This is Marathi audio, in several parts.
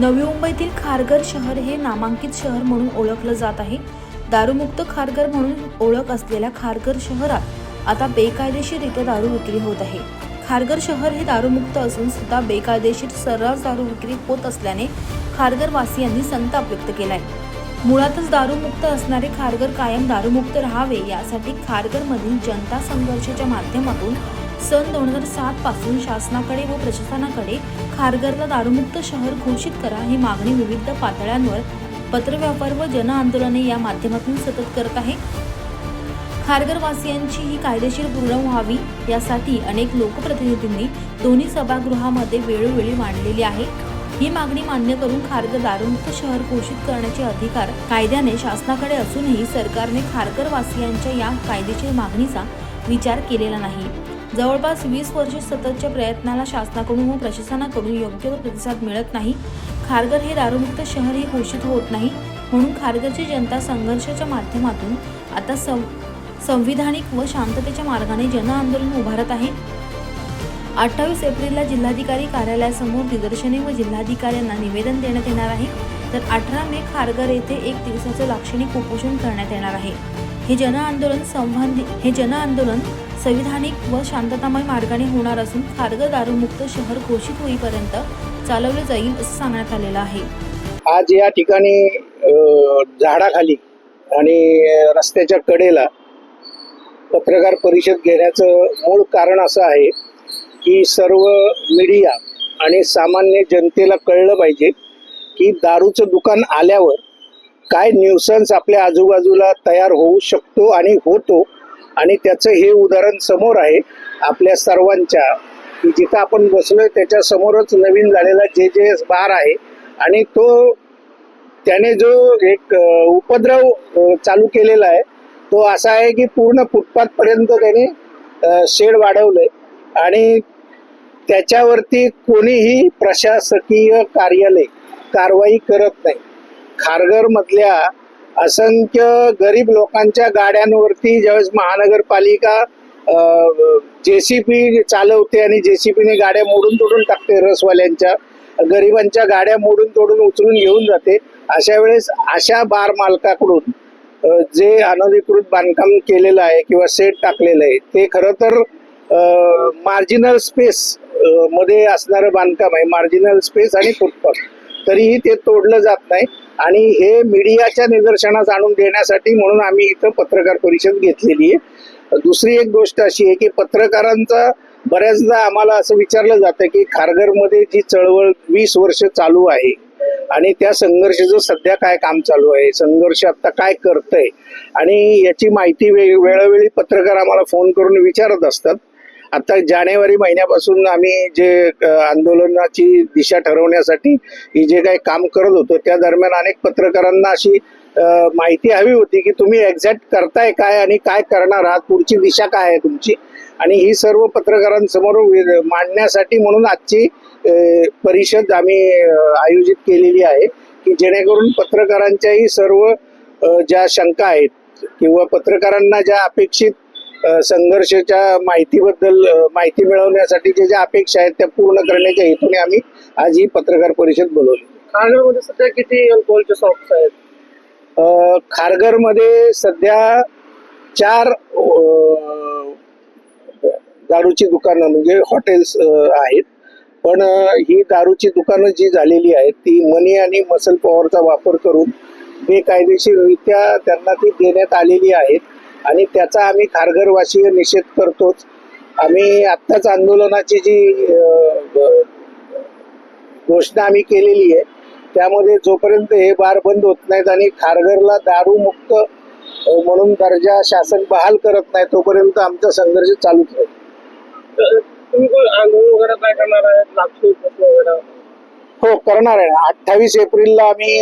नवी मुंबईतील खारघर शहर हे नामांकित शहर म्हणून ओळखलं जात आहे. दारूमुक्त खारघर म्हणून ओळख असलेल्या खारघर शहरात आता बेकायदेशीररित्या दारू विक्री होत आहे. खारघर शहर हे दारूमुक्त असून सुद्धा बेकायदेशीर सर्रास दारू विक्री होत असल्याने खारघर वासियांनी संताप व्यक्त केलाय. मुळातच दारूमुक्त असणारे खारघर कायम दारूमुक्त राहावे यासाठी खारघरमधील जनता संघर्षाच्या माध्यमातून सन दोन हजार सात पासून शासनाकडे व प्रशासनाकडे खारघरला दारूमुक्त शहर घोषित करा ही मागणी विविध पातळ्यांवर पत्रव्यापार व जन आंदोलने या माध्यमातून सतत करत आहे. खारघरवासियांची ही कायदेशीर पूर्ण व्हावी यासाठी अनेक लोकप्रतिनिधींनी दोन्ही सभागृहामध्ये वेळोवेळी मांडलेली आहे. ही मागणी मान्य करून खारघर दारूमुक्त शहर घोषित करण्याचे अधिकार कायद्याने शासनाकडे असूनही सरकारने खारघरवासियांच्या या कायदेशीर मागणीचा विचार केलेला नाही. जवळपास वीस वर्ष सततच्या प्रयत्नाला शासनाकडून व प्रशासनाकडून योग्य प्रतिसाद मिळत नाही. खारघर हे दारूमुक्त शहर हे घोषित होत नाही. म्हणून खारघरची जनता संघर्षाच्या माध्यमातून आता सं संविधानिक व शांततेच्या मार्गाने जनआंदोलन उभारत आहे. अठ्ठावीस एप्रिलला जिल्हाधिकारी कार्यालयासमोर निदर्शने व जिल्हाधिकाऱ्यांना निवेदन देण्यात येणार आहे. तर अठरा मे खारघर येथे एक दिवसाचं लाक्षणिक उपोषण करण्यात येणार आहे. हे जनआंदोलन संबंधित हे जनआंदोलन संविधानिक व शांततामय मार्गाने होणार असून खारघर दारूमुक्त शहर घोषित होईपर्यंत चालवले जाईल असं सांगण्यात आलेलं आहे. आज या ठिकाणी झाडाखाली आणि रस्त्याच्या कडेला पत्रकार परिषद घेण्याचं मूळ कारण असं आहे की सर्व मीडिया आणि सामान्य जनतेला कळलं पाहिजे की दारूचं दुकान आल्यावर काय न्यूसन्स आपल्या आजूबाजूला तयार होऊ शकतो आणि होतो आणि त्याचं हे उदाहरण समोर आहे आपल्या सर्वांच्या की जिथं आपण बसलोय त्याच्या समोरच नवीन झालेला जे जे एस बार आहे आणि तो त्याने जो एक उपद्रव चालू केलेला आहे तो असा आहे की पूर्ण फुटपाथ पर्यंत त्याने शेड वाढवलंय आणि त्याच्यावरती कोणीही प्रशासकीय कार्यालय कारवाई करत नाही. खारघर मधल्या असंख्य गरीब लोकांच्या गाड्यांवरती ज्यावेळेस महानगरपालिका जेसीपी चालवते आणि जेसीपीने गाड्या मोडून तोडून टाकते रसवाल्यांच्या गरिबांच्या गाड्या मोडून तोडून उचलून घेऊन जाते अशा वेळेस अशा बार मालकाकडून जे अनधिकृत बांधकाम केलेलं आहे किंवा सेट टाकलेलं आहे ते खरं तर मार्जिनल स्पेस मध्ये असणारं बांधकाम आहे मार्जिनल स्पेस आणि फुटपाथ तरीही ते तोडलं जात नाही. आणि हे मीडियाच्या निदर्शनास आणून देण्यासाठी म्हणून आम्ही इथं पत्रकार परिषद घेतलेली आहे. दुसरी एक गोष्ट अशी आहे की पत्रकारांचा बऱ्याचदा आम्हाला असं विचारलं जातं की खारघरमध्ये जी चळवळ वीस वर्ष चालू आहे आणि त्या संघर्षाचं सध्या काय काम चालू आहे संघर्ष आता काय करतंय? आणि याची माहिती वे वेळोवेळी पत्रकार आम्हाला फोन करून विचारत असतात. आता जानेवारी महिन्यापासून आम्ही जे आंदोलनाची दिशा ठरवण्यासाठी ही जे काही काम करत होतो त्या दरम्यान अनेक पत्रकारांना अशी माहिती हवी होती की तुम्ही एक्झॅक्ट करताय काय आणि काय करणार आहात पुढची दिशा काय आहे तुमची? आणि ही सर्व पत्रकारांसमोर मांडण्यासाठी म्हणून आजची परिषद आम्ही आयोजित केलेली आहे की जेणेकरून पत्रकारांच्याही सर्व ज्या शंका आहेत किंवा पत्रकारांना ज्या अपेक्षित संघर्षाच्या माहितीबद्दल माहिती मिळवण्यासाठी जे ज्या अपेक्षा आहेत त्या पूर्ण करण्याच्या हेतूने आम्ही आज ही पत्रकार परिषद बोलवली. खारघरमध्ये सध्या किती अल्कोहोलचे शॉप्स आहेत? खारघरमध्ये सध्या चार दारूची दुकानं म्हणजे हॉटेल्स आहेत. पण ही दारूची दुकानं जी झालेली आहेत ती मनी आणि मसल पॉवरचा वापर करून बेकायदेशीररित्या त्यांना ती देण्यात आलेली आहेत. आणि त्याचा आम्ही खारघरवासीय निषेध करतोच. आम्ही आत्ताच आंदोलनाची जी घोषणा आम्ही केलेली आहे त्यामध्ये जोपर्यंत हे बार बंद होत नाहीत आणि खारघरला दारू मुक्त अ, म्हणून दर्जा शासन बहाल करत नाही तोपर्यंत आमचा संघर्ष चालूच राहील. हो करणार आहे. अठ्ठावीस एप्रिलला आम्ही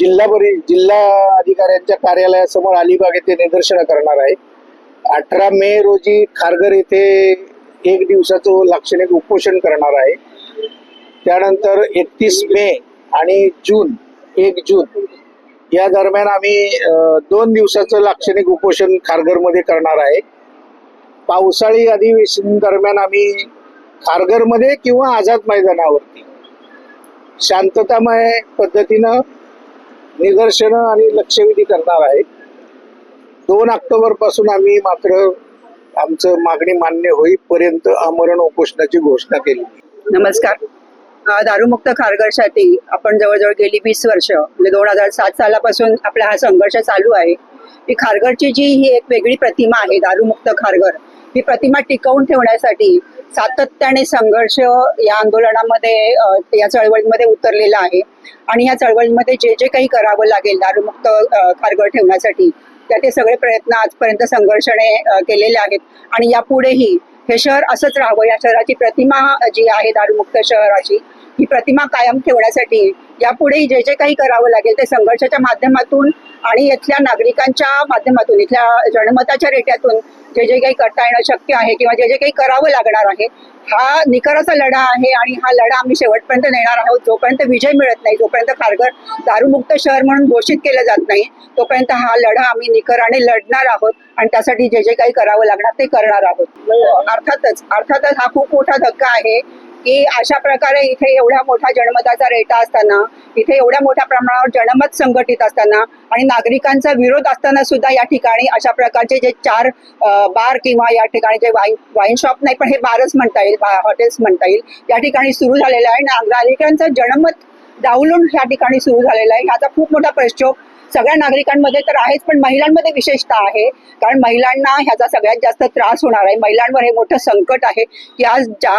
जिल्हा परि जिल्हा अधिकाऱ्यांच्या कार्यालयासमोर अलिबाग येथे निदर्शनं करणार आहे. अठरा मे रोजी खारघर येथे एक दिवसाचं लाक्षणिक उपोषण करणार आहे. त्यानंतर एकतीस मे आणि जून एक जून या दरम्यान आम्ही दोन दिवसाचं लाक्षणिक उपोषण खारघरमध्ये करणार आहे. पावसाळी अधिवेशन दरम्यान आम्ही खारघरमध्ये किंवा आझाद मैदानावरती शांततामय पद्धतीनं निदर्शनं आणि लक्षवेधी करणार आहे. दोन ऑक्टोबरपासून आम्ही मात्र आमचं मागणी मान्य होईपर्यंत आमरण उपोषणाची घोषणा केली. नमस्कार. दारूमुक्त खारघरसाठी आपण जवळजवळ गेली वीस वर्ष म्हणजे दोन हजार सात सालापासून आपला हा संघर्ष चालू आहे. ही खारघरची जी ही एक वेगळी प्रतिमा आहे दारूमुक्त खारघर ही प्रतिमा टिकवून ठेवण्यासाठी सातत्याने संघर्ष या आंदोलनामध्ये या चळवळीमध्ये उतरलेला आहे. आणि या चळवळीमध्ये जे जे काही करावं लागेल दारूमुक्त खारगळ ठेवण्यासाठी त्याचे सगळे प्रयत्न आजपर्यंत संघर्षाने केलेले आहेत. आणि यापुढेही हे शहर असंच राहावं. या शहराची प्रतिमा जी आहे दारूमुक्त शहराची ही प्रतिमा कायम ठेवण्यासाठी यापुढे जे जे काही करावं लागेल ते संघर्षाच्या माध्यमातून आणि इथल्या नागरिकांच्या माध्यमातून इथल्या जनमताच्या रेट्यातून जे जे काही करता येणं शक्य आहे किंवा जे जे काही करावं लागणार आहे हा निकराचा लढा आहे आणि हा लढा आम्ही शेवटपर्यंत नेणार आहोत. जोपर्यंत विजय मिळत नाही जोपर्यंत खारघर दारूमुक्त शहर म्हणून घोषित केलं जात नाही तोपर्यंत हा लढा आम्ही निकराने लढणार आहोत. आणि त्यासाठी जे जे काही करावं लागणार ते करणार आहोत. अर्थातच अर्थातच हा खूप मोठा धक्का आहे की अशा प्रकारे इथे एवढ्या मोठा जनमताचा रेटा असताना इथे एवढ्या मोठ्या प्रमाणावर जनमत संघटित असताना आणि नागरिकांचा विरोध असताना सुद्धा या ठिकाणी अशा प्रकारचे जे चार बार किंवा या ठिकाणी जे वाईन वाईन शॉप नाही पण हे बारच म्हणता येईल हॉटेल्स म्हणता येईल या ठिकाणी सुरू झालेलं आहे. ना- नागरिकांचं जनमत डावलून या ठिकाणी सुरू झालेला आहे. ह्याचा खूप मोठा प्रक्षोभ सगळ्या नागरिकांमध्ये तर आहेच पण महिलांमध्ये विशेषतः आहे. कारण महिलांना ह्याचा सगळ्यात जास्त त्रास होणार आहे. महिलांवर हे मोठं संकट आहे की आज ज्या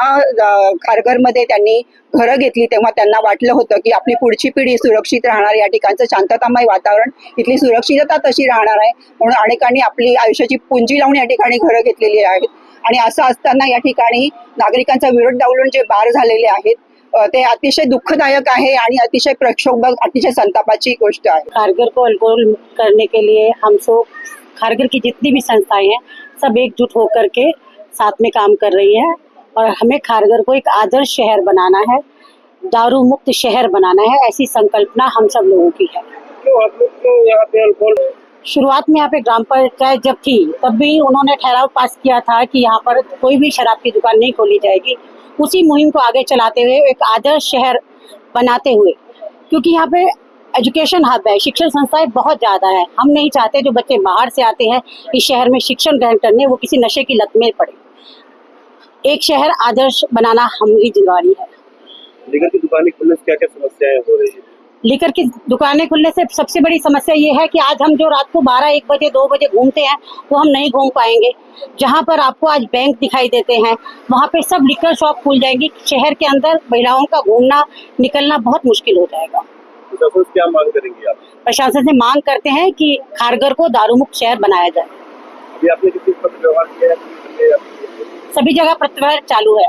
कारगरमध्ये खारघरमध्ये त्यांनी घरं घेतली तेव्हा त्यांना वाटलं होतं की आपली पुढची पिढी सुरक्षित राहणार या ठिकाणचं शांततामय वातावरण इथली सुरक्षितता तशी राहणार आहे. म्हणून अनेकांनी आपली आयुष्याची पुंजी लावून या ठिकाणी घरं घेतलेली आहेत. आणि असं असताना या ठिकाणी नागरिकांचा विरोध डावलून जे बार झालेले आहेत ते अतिशय दुःखदायक आहे आणि अतिशय प्रक्षोभक अतिशय संतापाची गोष्ट आहे. खारगर को अल्कोहल करने के लिए हम सब खारगर की जितनी भी संस्थाएँ हैं सब एकजुट होकर के साथ में काम कर रही हैं और हमें खारगर को एक आदर्श शहर बनाना है दारू मुक्त शहर बनाना है ऐसी संकल्पना हम सब लोगों की है। क्यों आप लोग क्यों यहाँ पे अल्कोहल शुरुआत में यहाँ पे ग्राम पंचायत जब थी तब भी उन्होंने ठहराव पास किया था कि यहाँ पर कोई भी शराब की दुकान नहीं खोली जाएगी। उसी मुहिम को आगे चलाते हुए एक आदर्श शहर बनाते हुए, क्योंकि यहाँ पे एजुकेशन हब है, शिक्षण संस्थाएँ बहुत ज़्यादा है। हम नहीं चाहते जो बच्चे बाहर से आते हैं इस शहर में शिक्षण ग्रहण करने, वो किसी नशे की लत में पड़े। एक शहर आदर्श बनाना हमारी जिम्मेवारी है। निगम की दुकानें खुलने से क्या क्या समस्याएँ हो रही है? लेकर की दुकानें खुलने से सबसे बड़ी समस्या ये है कि आज हम जो रात को 12 एक बजे दो बजे घूमते हैं वो हम नहीं घूम पाएँगे। जहाँ पर आपको आज बैंक दिखाई देते हैं वहाँ पे सब लिकर शॉप खुल जाएँगी। शहर के अंदर महिलाओं का घूमना निकलना बहुत मुश्किल हो जाएगा। प्रशासन क्या मांग करेंगे आप? प्रशासन से मांग करते हैं कि खारगर को दारूमुक्त शहर बनाया जाए। आपने किसी पत्र व्यवहार किया है? सभी जगह प्रतिवाद चालू है।